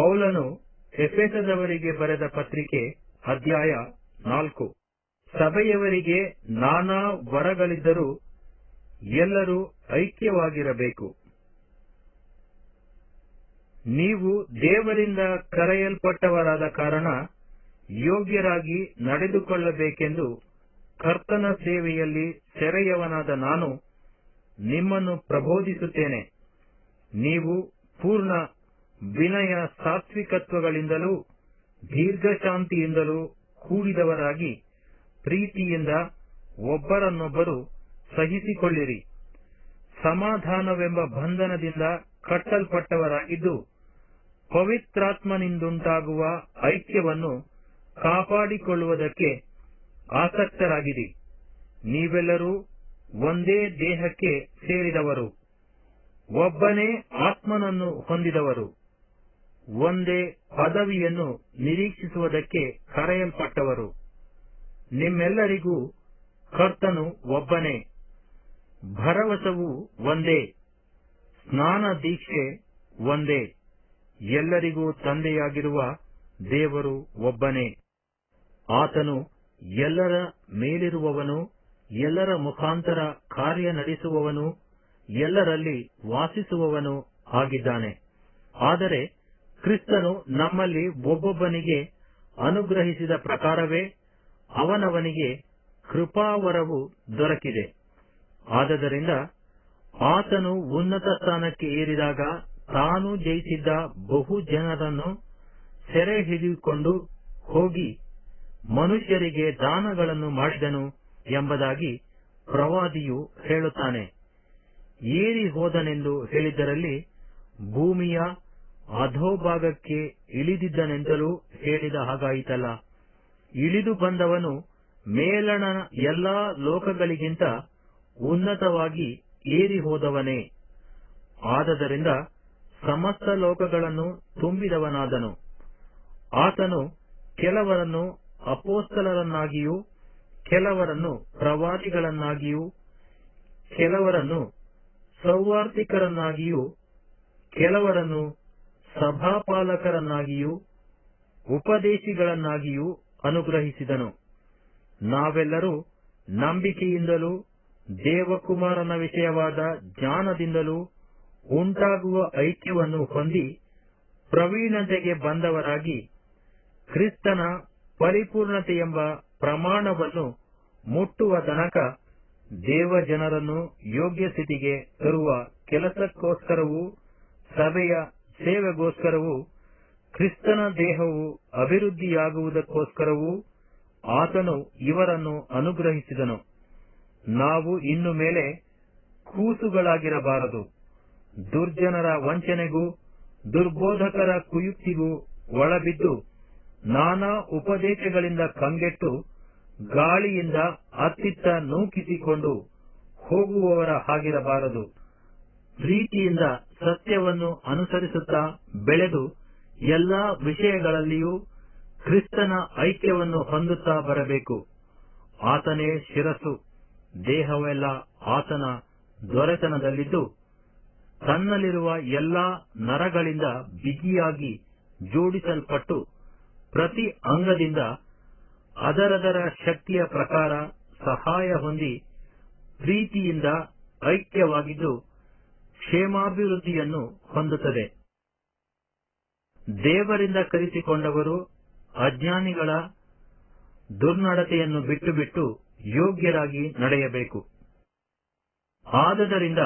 ಪೌಲನು ಎಫೆಸದವರಿಗೆ ಬರೆದ ಪತ್ರಿಕೆ ಅಧ್ಯಾಯ ನಾಲ್ಕು. ಸಭೆಯವರಿಗೆ ನಾನಾ ವರಗಳಿದ್ದರೂ ಎಲ್ಲರೂ ಐಕ್ಯವಾಗಿರಬೇಕು. ನೀವು ದೇವರಿಂದ ಕರೆಯಲ್ಪಟ್ಟವರಾದ ಕಾರಣ ಯೋಗ್ಯರಾಗಿ ನಡೆದುಕೊಳ್ಳಬೇಕೆಂದು ಕರ್ತನ ಸೇವೆಯಲ್ಲಿ ಸೆರೆಯವನಾದ ನಾನು ನಿಮ್ಮನ್ನು ಪ್ರಬೋಧಿಸುತ್ತೇನೆ. ನೀವು ಪೂರ್ಣ ವಿನಯ ಸಾತ್ವಿಕತ್ವಗಳಿಂದಲೂ, ದೀರ್ಘಶಾಂತಿಯಿಂದಲೂ ಕೂಡಿದವರಾಗಿ, ಪ್ರೀತಿಯಿಂದ ಒಬ್ಬರನ್ನೊಬ್ಬರು ಸಹಿಸಿಕೊಳ್ಳಿರಿ. ಸಮಾಧಾನವೆಂಬ ಬಂಧನದಿಂದ ಕಟ್ಟಲ್ಪಟ್ಟವರಾಗಿದ್ದು, ಪವಿತ್ರಾತ್ಮನಿಂದುಂಟಾಗುವ ಐಕ್ಯವನ್ನು ಕಾಪಾಡಿಕೊಳ್ಳುವುದಕ್ಕೆ ಆಸಕ್ತರಾಗಿರಿ. ನೀವೆಲ್ಲರೂ ಒಂದೇ ದೇಹಕ್ಕೆ ಸೇರಿದವರು. ಒಬ್ಬನೇ ಆತ್ಮನನ್ನು ಹೊಂದಿದವರು. ಒಂದೇ ಪದವಿಯನ್ನು ನಿರೀಕ್ಷಿಸುವುದಕ್ಕೆ ಕರೆಯಲ್ಪಟ್ಟವರು. ನಿಮ್ಮೆಲ್ಲರಿಗೂ ಕರ್ತನು ಒಬ್ಬನೇ. ಭರವಸವು ಒಂದೇ. ಸ್ನಾನ ದೀಕ್ಷೆ ಒಂದೇ. ಎಲ್ಲರಿಗೂ ತಂದೆಯಾಗಿರುವ ದೇವರು ಒಬ್ಬನೇ. ಆತನು ಎಲ್ಲರ ಮೇಲಿರುವವನು, ಎಲ್ಲರ ಮುಖಾಂತರ ಕಾರ್ಯ ನಡೆಸುವವನು ಎಲ್ಲರಲ್ಲಿ ವಾಸಿಸುವವನು ಆಗಿದ್ದಾನೆ. ಆದರೆ ಕ್ರಿಸ್ತನು ನಮ್ಮಲ್ಲಿ ಒಬ್ಬೊಬ್ಬನಿಗೆ ಅನುಗ್ರಹಿಸಿದ ಪ್ರಕಾರವೇ ಅವನವನಿಗೆ ಕೃಪಾವರವು ದೊರಕಿದೆ. ಆದದರಿಂದ ಆತನು ಉನ್ನತ ಸ್ಥಾನಕ್ಕೆ ಏರಿದಾಗ ತಾನು ಜಯಿಸಿದ್ದ ಬಹು ಜನರನ್ನು ಸೆರೆ ಹಿಡಿದುಕೊಂಡು ಹೋಗಿ ಮನುಷ್ಯರಿಗೆ ದಾನಗಳನ್ನು ಮಾಡಿದನು ಎಂಬುದಾಗಿ ಪ್ರವಾದಿಯು ಹೇಳುತ್ತಾನೆ. ಏರಿ ಹೋದನೆಂದು ಹೇಳಿದ್ದರಲ್ಲಿ ಭೂಮಿಯ ಅಧೋಭಾಗಕ್ಕೆ ಇಳಿದಿದ್ದನೆಂತಲೂ ಹೇಳಿದ ಹಾಗಾಯಿತಲ್ಲ. ಇಳಿದು ಬಂದವನು ಮೇಲಣ ಎಲ್ಲಾ ಲೋಕಗಳಿಗಿಂತ ಉನ್ನತವಾಗಿ ಏರಿ ಹೋದವನೇ ಆದದರಿಂದ ಸಮಸ್ತ ಲೋಕಗಳನ್ನು ತುಂಬಿದವನಾದನು. ಆತನು ಕೆಲವರನ್ನು ಅಪೋಸ್ತಲರನ್ನಾಗಿಯೂ, ಕೆಲವರನ್ನು ಪ್ರವಾದಿಗಳನ್ನಾಗಿಯೂ, ಕೆಲವರನ್ನು ಸೌವಾರ್ಥಿಕರನ್ನಾಗಿಯೂ ಕೆಲವರನ್ನು ಸಭಾಪಾಲಕರನ್ನಾಗಿಯೂ, ಉಪದೇಶಿಗಳನ್ನಾಗಿಯೂ ಅನುಗ್ರಹಿಸಿದನು. ನಾವೆಲ್ಲರೂ ನಂಬಿಕೆಯಿಂದಲೂ, ದೇವಕುಮಾರನ ವಿಷಯವಾದ ಜ್ಞಾನದಿಂದಲೂ ಉಂಟಾಗುವ ಐಕ್ಯವನ್ನು ಹೊಂದಿ ಪ್ರವೀಣತೆಗೆ ಬಂದವರಾಗಿ ಕ್ರಿಸ್ತನ ಪರಿಪೂರ್ಣತೆ ಎಂಬ ಪ್ರಮಾಣವನ್ನು ಮುಟ್ಟುವ ತನಕ ದೇವಜನರನ್ನು ಯೋಗ್ಯ ಸ್ಥಿತಿಗೆ ತರುವ ಕೆಲಸಕ್ಕೋಸ್ಕರವೂ ಸಭೆಯ ಸೇವೆಗೋಸ್ಕರವೂ, ಕ್ರಿಸ್ತನ ದೇಹವು ಅಭಿವೃದ್ಧಿಯಾಗುವುದಕ್ಕೋಸ್ಕರವೂ ಆತನು ಇವರನ್ನು ಅನುಗ್ರಹಿಸಿದನು. ನಾವು ಇನ್ನು ಮೇಲೆ ಕೂಸುಗಳಾಗಿರಬಾರದು. ದುರ್ಜನರ ವಂಚನೆಗೂ, ದುರ್ಬೋಧಕರ ಕುಯುಕ್ತಿಗೂ ಒಳಬಿದ್ದು, ನಾನಾ ಉಪದೇಶಗಳಿಂದ ಕಂಗೆಟ್ಟು, ಗಾಳಿಯಿಂದ ಅತ್ತಿತ್ತ ನೂಕಿಸಿಕೊಂಡು ಹೋಗುವವರ ಹಾಗಿರಬಾರದು. ಪ್ರೀತಿಯಿಂದ ಸತ್ಯವನ್ನು ಅನುಸರಿಸುತ್ತಾ ಬೆಳೆದು ಎಲ್ಲಾ ವಿಷಯಗಳಲ್ಲಿಯೂ ಕ್ರಿಸ್ತನ ಐಕ್ಯವನ್ನು ಹೊಂದುತ್ತಾ ಬರಬೇಕು. ಆತನೇ ಶಿರಸ್ಸು, ದೇಹವೆಲ್ಲ ಆತನ ದೊರೆತನದಲ್ಲಿದ್ದು, ತನ್ನಲ್ಲಿರುವ ಎಲ್ಲಾ ನರಗಳಿಂದ ಬಿಗಿಯಾಗಿ ಜೋಡಿಸಲ್ಪಟ್ಟು ಪ್ರತಿ ಅಂಗದಿಂದ ಅದರದರ ಶಕ್ತಿಯ ಪ್ರಕಾರ ಸಹಾಯ ಹೊಂದಿ ಪ್ರೀತಿಯಿಂದ ಐಕ್ಯವಾಗಿದ್ದು ಕ್ಷೇಮಾಭಿವೃದ್ಧಿಯನ್ನು ಹೊಂದುತ್ತದೆ. ದೇವರಿಂದ ಕರೆಸಿಕೊಂಡವರು ಅಜ್ಞಾನಿಗಳ ದುರ್ನಡತೆಯನ್ನು ಬಿಟ್ಟು ಬಿಟ್ಟು ಯೋಗ್ಯರಾಗಿ ನಡೆಯಬೇಕು. ಆದದರಿಂದ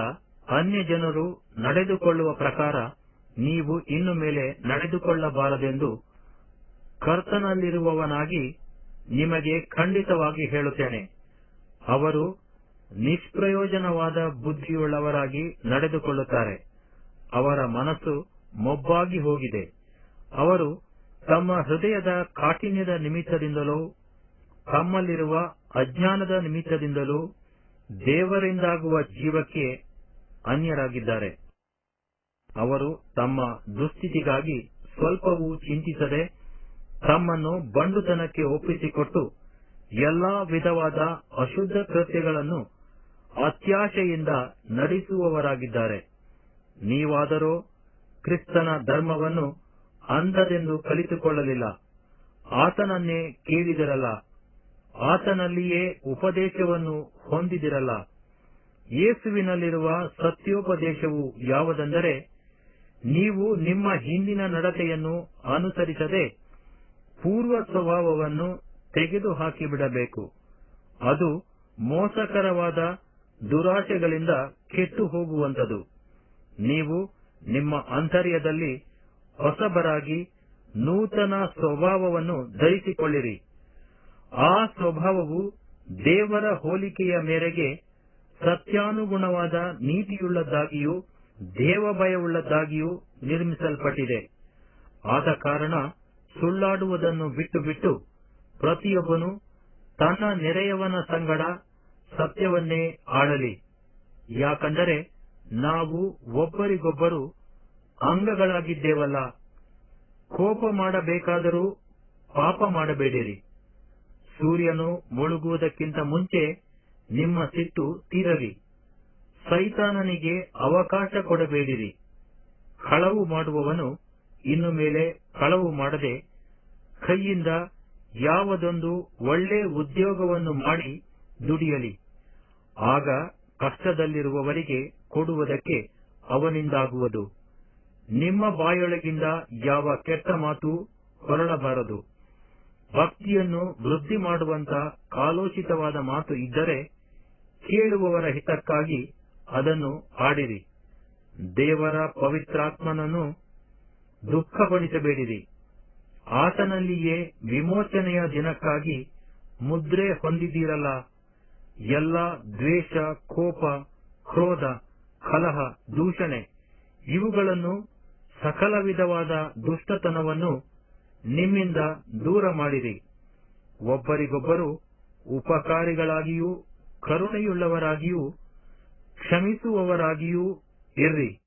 ಅನ್ಯ ಜನರು ನಡೆದುಕೊಳ್ಳುವ ಪ್ರಕಾರ ನೀವು ಇನ್ನು ಮೇಲೆ ನಡೆದುಕೊಳ್ಳಬಾರದೆಂದು ಕರ್ತನಲ್ಲಿರುವವನಾಗಿ ನಿಮಗೆ ಖಂಡಿತವಾಗಿ ಹೇಳುತ್ತೇನೆ. ಅವರು ನಿಷ್ಪ್ರಯೋಜನವಾದ ಬುದ್ಧಿಯುಳ್ಳವರಾಗಿ ನಡೆದುಕೊಳ್ಳುತ್ತಾರೆ. ಅವರ ಮನಸ್ಸು ಮೊಬ್ಬಾಗಿ ಹೋಗಿದೆ. ಅವರು ತಮ್ಮ ಹೃದಯದ ಕಾಠಿಣ್ಯದ ನಿಮಿತ್ತದಿಂದಲೂ, ತಮ್ಮಲ್ಲಿರುವ ಅಜ್ಞಾನದ ನಿಮಿತ್ತದಿಂದಲೂ ದೇವರಿಂದಾಗುವ ಜೀವಕ್ಕೆ ಅನ್ಯರಾಗಿದ್ದಾರೆ. ಅವರು ತಮ್ಮ ದುಸ್ಥಿತಿಗಾಗಿ ಸ್ವಲ್ಪವೂ ಚಿಂತಿಸದೆ ತಮ್ಮನ್ನು ಬಂಡುತನಕ್ಕೆ ಒಪ್ಪಿಸಿಕೊಟ್ಟು ಎಲ್ಲಾ ವಿಧವಾದ ಅಶುದ್ಧ ಕೃತ್ಯಗಳನ್ನು ಅತ್ಯಾಶೆಯಿಂದ ನಡೆಸುವವರಾಗಿದ್ದಾರೆ. ನೀವಾದರೋ ಕ್ರಿಸ್ತನ ಧರ್ಮವನ್ನು ಅಂಧದೆಂದು ಕಲಿತುಕೊಳ್ಳಲಿಲ್ಲ. ಆತನನ್ನೇ ಕೇಳಿದಿರಲ್ಲ. ಆತನಲ್ಲಿಯೇ ಉಪದೇಶವನ್ನು ಹೊಂದಿದಿರಲ್ಲ. ಯೇಸುವಿನಲ್ಲಿರುವ ಸತ್ಯೋಪದೇಶವು ಯಾವುದೆಂದರೆ, ನೀವು ನಿಮ್ಮ ಹಿಂದಿನ ನಡತೆಯನ್ನು ಅನುಸರಿಸದೆ ಪೂರ್ವ ಸ್ವಭಾವವನ್ನು ತೆಗೆದುಹಾಕಿಬಿಡಬೇಕು. ಅದು ಮೋಸಕರವಾದ ದುರಾಶೆಗಳಿಂದ ಕೆಟ್ಟು ಹೋಗುವಂತದು ನೀವು ನಿಮ್ಮ ಅಂತರ್ಯದಲ್ಲಿ ಹೊಸಬರಾಗಿ ನೂತನ ಸ್ವಭಾವವನ್ನು ಧರಿಸಿಕೊಳ್ಳಿರಿ. ಆ ಸ್ವಭಾವವು ದೇವರ ಹೋಲಿಕೆಯ ಮೇರೆಗೆ ಸತ್ಯಾನುಗುಣವಾದ ನೀತಿಯುಳ್ಳದ್ದಾಗಿಯೂ ದೇವಭಯವುಳ್ಳದ್ದಾಗಿಯೂ ನಿರ್ಮಿಸಲ್ಪಟ್ಟಿದೆ. ಆದ ಕಾರಣ ಸುಳ್ಳಾಡುವುದನ್ನು ಬಿಟ್ಟು ಬಿಟ್ಟು ಪ್ರತಿಯೊಬ್ಬನು ತನ್ನ ನೆರೆಯವನ ಸಂಗಡ ಸತ್ಯವನ್ನೇ ಆಡಲಿ ಯಾಕಂದರೆ ನಾವು ಒಬ್ಬರಿಗೊಬ್ಬರು ಅಂಗಗಳಾಗಿದ್ದೇವಲ್ಲ. ಕೋಪ ಮಾಡಬೇಕಾದರೂ ಪಾಪ ಮಾಡಬೇಡಿರಿ. ಸೂರ್ಯನು ಮುಳುಗುವುದಕ್ಕಿಂತ ಮುಂಚೆ ನಿಮ್ಮ ಸಿಟ್ಟು ತೀರಲಿ. ಸೈತಾನನಿಗೆ ಅವಕಾಶ ಕೊಡಬೇಡಿರಿ. ಕಳವು ಮಾಡುವವನು ಇನ್ನು ಮೇಲೆ ಕಳವು ಮಾಡದೆ ಕೈಯಿಂದ ಯಾವುದೊಂದು ಒಳ್ಳೆ ಉದ್ಯೋಗವನ್ನು ಮಾಡಿ ದುಡಿಯಲಿ. ಆಗ ಕಷ್ಟದಲ್ಲಿರುವವರಿಗೆ ಕೊಡುವುದಕ್ಕೆ ಅವನಿಂದಾಗುವುದು. ನಿಮ್ಮ ಬಾಯೊಳಗಿಂದ ಯಾವ ಕೆಟ್ಟ ಮಾತು ಹೊರಡಬಾರದು. ಭಕ್ತಿಯನ್ನು ವೃದ್ಧಿ ಮಾಡುವಂತ ಕಾಲೋಚಿತವಾದ ಮಾತು ಇದ್ದರೆ ಕೇಳುವವರ ಹಿತಕ್ಕಾಗಿ ಅದನ್ನು ಆಡಿರಿ. ದೇವರ ಪವಿತ್ರಾತ್ಮನನ್ನು ದುಃಖಪಡಿಸಬೇಡಿರಿ. ಆತನಲ್ಲಿಯೇ ವಿಮೋಚನೆಯ ದಿನಕ್ಕಾಗಿ ಮುದ್ರೆ ಹೊಂದಿದ್ದೀರಲ್ಲ. ಎಲ್ಲ ದ್ವೇಷ, ಕೋಪ, ಕ್ರೋಧ, ಕಲಹ, ದೂಷಣೆ, ಇವುಗಳನ್ನು ಸಕಲ ವಿಧವಾದ ದುಷ್ಟತನವನ್ನು ನಿಮ್ಮಿಂದ ದೂರ ಮಾಡಿರಿ. ಒಬ್ಬರಿಗೊಬ್ಬರು ಉಪಕಾರಿಗಳಾಗಿಯೂ, ಕರುಣೆಯುಳ್ಳವರಾಗಿಯೂ, ಕ್ಷಮಿಸುವವರಾಗಿಯೂ ಇರ್ರಿ.